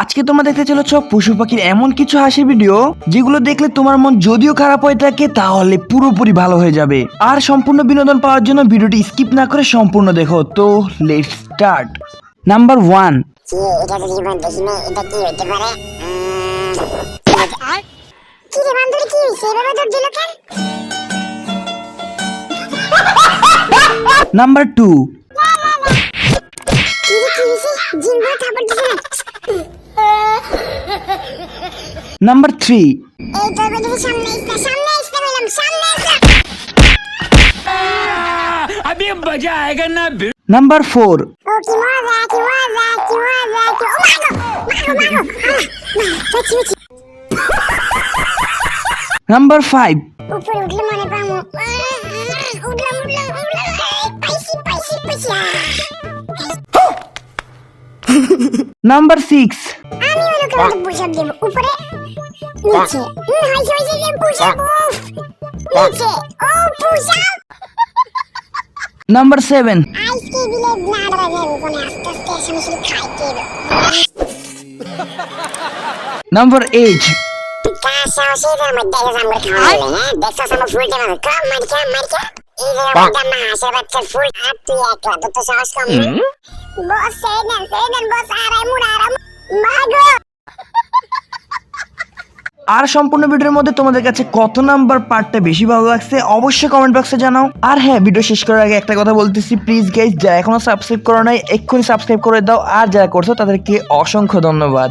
আজকে তোমরা দেখতে চলেছ পশু পাখির এমন কিছু হাসির ভিডিও যেগুলো দেখলে তোমার মন যদিও খারাপ হয়ে থাকে তাহলে পুরোপুরি ভালো হয়ে যাবে। আর সম্পূর্ণ বিনোদন পাওয়ার জন্য ভিডিওটি স্কিপ না করে সম্পূর্ণ দেখো। তো let's start number one number two number three number four number five number six আমি নিচে। হুম, হয়েছে হয়েছে যে পুষাপ উফ নিচে। ও পুষাপ নাম্বার সেভেন আজকে দিলে না ধরা কোনে আস্তে আস্তে আসলে শুধু খাইতে নাম্বার এইট আমার খাওয়া হলে হ্যাঁ? দেখছ সামনে ফুল টেনে কম মারিকা মারিকা এই যে আমার মা হাসে বাচ্চার ফুল আর তুই একলা তো তো সাহস কম না? বস ছেড়ে দেন বস আরাই মুড়া আরাম আর সম্পূর্ণ ভিডিওর মধ্যে তোমাদের কাছে কত নাম্বার পার্টটা বেশি ভালো লাগছে অবশ্যই কমেন্ট বক্সে জানাও। আর হ্যাঁ ভিডিও শেষ করার আগে একটা কথা বলতেছি প্লিজ গাইজ যারা এখনও সাবস্ক্রাইব করো নাই, এক্ষুনি সাবস্ক্রাইব করে দাও। আর যারা করছ, তাদেরকে অসংখ্য ধন্যবাদ।